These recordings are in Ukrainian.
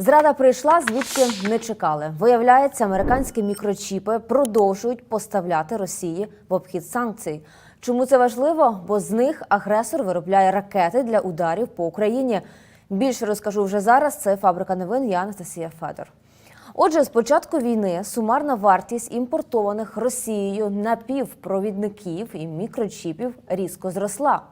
Зрада прийшла, звідки не чекали. Виявляється, американські мікрочіпи продовжують поставляти Росії в обхід санкцій. Чому це важливо? Бо з них агресор виробляє ракети для ударів по Україні. Більше розкажу вже зараз. Це фабрика новин. Я Анастасія Федор. Отже, з початку війни сумарна вартість імпортованих Росією напівпровідників і мікрочіпів різко зросла.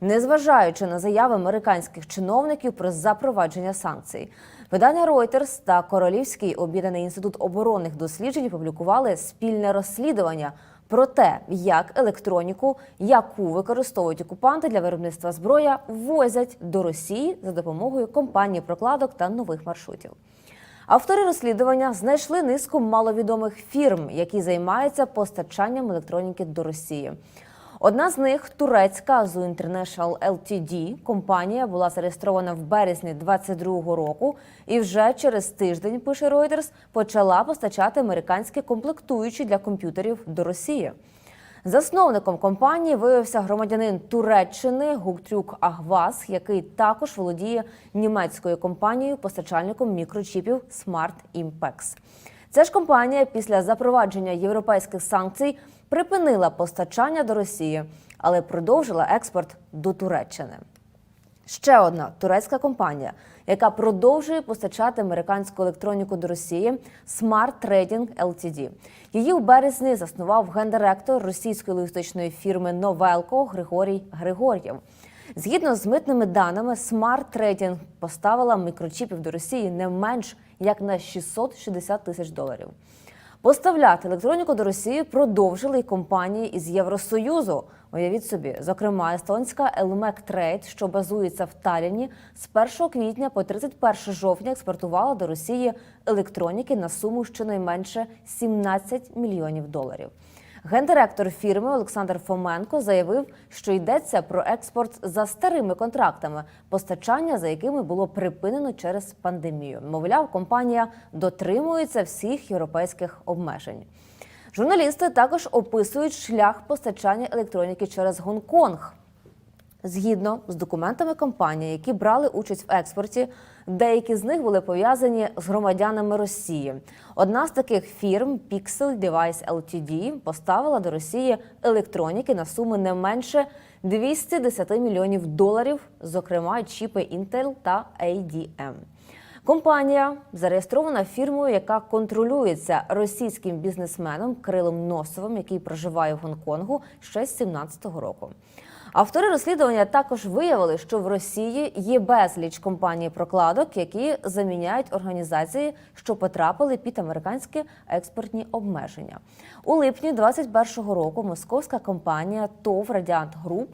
Незважаючи на заяви американських чиновників про запровадження санкцій, видання Reuters та Королівський об'єднаний інститут оборонних досліджень опублікували спільне розслідування про те, як електроніку, яку використовують окупанти для виробництва зброя, ввозять до Росії за допомогою компаній прокладок та нових маршрутів. Автори розслідування знайшли низку маловідомих фірм, які займаються постачанням електроніки до Росії. Одна з них турецька Azu International Ltd. Компанія була зареєстрована в березні 2022 року і вже через тиждень, пише Reuters, почала постачати американські комплектуючі для комп'ютерів до Росії. Засновником компанії виявився громадянин Туреччини Гуктрюк Агвас, який також володіє німецькою компанією постачальником мікрочіпів Smart Impex. Ця ж компанія після запровадження європейських санкцій припинила постачання до Росії, але продовжила експорт до Туреччини. Ще одна турецька компанія, яка продовжує постачати американську електроніку до Росії Smart Trading Ltd. Її у березні заснував гендиректор російської логістичної фірми Новелко Григорій Григор'єв. Згідно з митними даними, Smart Trading поставила мікрочіпів до Росії не менш як на 660 тисяч доларів. Поставляти електроніку до Росії продовжили й компанії із Євросоюзу. Уявіть собі, зокрема, естонська Elmec Trade, що базується в Талліні, з 1 квітня по 31 жовтня експортувала до Росії електроніки на суму щонайменше 17 мільйонів доларів. Гендиректор фірми Олександр Фоменко заявив, що йдеться про експорт за старими контрактами, постачання за якими було припинено через пандемію. Мовляв, компанія дотримується всіх європейських обмежень. Журналісти також описують шлях постачання електроніки через Гонконг. Згідно з документами компанії, які брали участь в експорті, деякі з них були пов'язані з громадянами Росії. Одна з таких фірм Pixel Device Ltd. поставила до Росії електроніки на суми не менше 210 мільйонів доларів, зокрема чіпи Intel та ADM. Компанія зареєстрована фірмою, яка контролюється російським бізнесменом Крилом Носовим, який проживає в Гонконгу ще з 2017 року. Автори розслідування також виявили, що в Росії є безліч компаній прокладок, які заміняють організації, що потрапили під американські експортні обмеження. У липні 2021 року московська компанія ТОВ Радіант Груп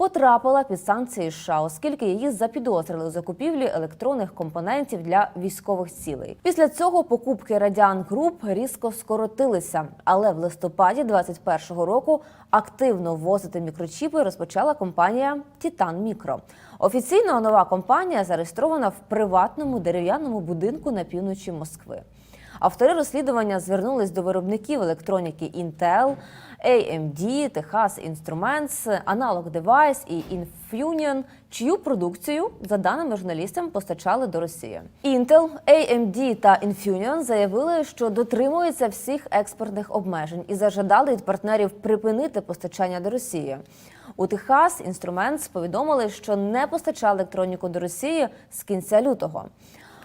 потрапила під санкції США, оскільки її запідозрили у закупівлі електронних компонентів для військових цілей. Після цього покупки Радіан Груп різко скоротилися, але в листопаді 2021 року активно ввозити мікрочіпи розпочала компанія Титан Мікро. Офіційно нова компанія зареєстрована в приватному дерев'яному будинку на півночі Москви. Автори розслідування звернулись до виробників електроніки Intel, AMD, Texas Instruments, Analog Device і Infineon, чию продукцію, за даними журналістам, постачали до Росії. Intel, AMD та Infineon заявили, що дотримуються всіх експортних обмежень і зажадали від партнерів припинити постачання до Росії. У Техас Instruments повідомили, що не постачали електроніку до Росії з кінця лютого.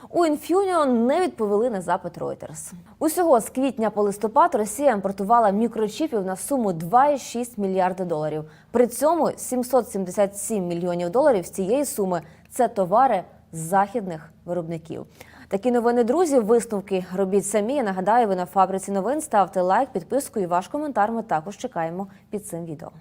У Infineon не відповіли на запит Reuters. Усього з квітня по листопад Росія імпортувала мікрочіпів на суму 2,6 мільярди доларів. При цьому 777 мільйонів доларів з цієї суми це товари західних виробників. Такі новини, друзі. Висновки робіть самі. Я нагадаю, ви на фабриці новин ставте лайк, підписку і ваш коментар. Ми також чекаємо під цим відео.